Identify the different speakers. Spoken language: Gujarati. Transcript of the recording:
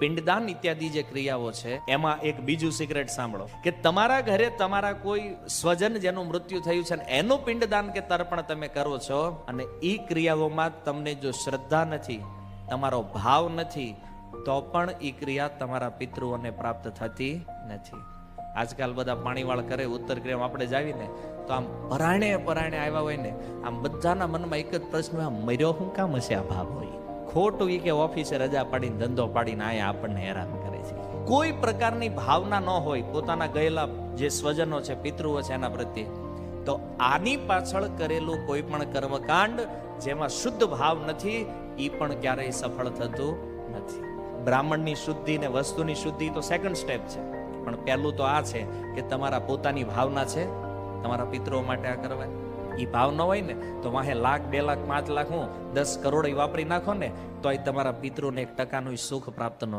Speaker 1: પિંડદાન ઇત્યાદિ જે ક્રિયાઓ છે, એમાં એક બીજું સિક્રેટ સાંભળો. કે તમારા ઘરે તમારા કોઈ સ્વજન જેનું મૃત્યુ થયું છે એનું પિંડદાન કે તર્પણ તમે કરો છો, અને એ ક્રિયાઓમાં તમને જો શ્રદ્ધા નથી, તમારો ભાવ નથી, તો પણ એ ક્રિયા તમારા પિતૃઓને પ્રાપ્ત થતી નથી. આજકાલ બધા પાણીવાળ કરે, ઉત્તર ક્રિયામાં આપણે જાવીને, તો આમ પરાણે પરાણે આવ્યા હોય ને, આમ બધાના મનમાં એક જ પ્રશ્ન મર્યો હું કામ હશે આ ભાવ હોય? ખોટું એ કે ઓફિસે રજા પાડીને ધંધો પાડીને આયા આપણને હેરાન કરે છે. કોઈ પ્રકારની ભાવના ન હોય, પોતાના ગયેલા જે સ્વજનો છે, પિતૃઓ છે એના પ્રત્યે, તો આની પાછળ કરેલું કોઈ પણ કર્મકાંડ જેમાં શુદ્ધ ભાવ નથી એ પણ ક્યારેય સફળ થતું નથી. બ્રાહ્મણની શુદ્ધિ ને વસ્તુની શુદ્ધિ તો સેકન્ડ સ્ટેપ છે. પણ પહેલું તો આ છે કે તમારા પોતાની ભાવના છે, તમારા પિતૃઓ માટે આ કરવા. એ ભાવ ન હોય ને, તો વાહે લાખ, બે લાખ, પાંચ લાખ હું દસ કરોડ વાપરી નાખો ને તો તમારા પિતૃને એક ટકાનું સુખ પ્રાપ્ત ન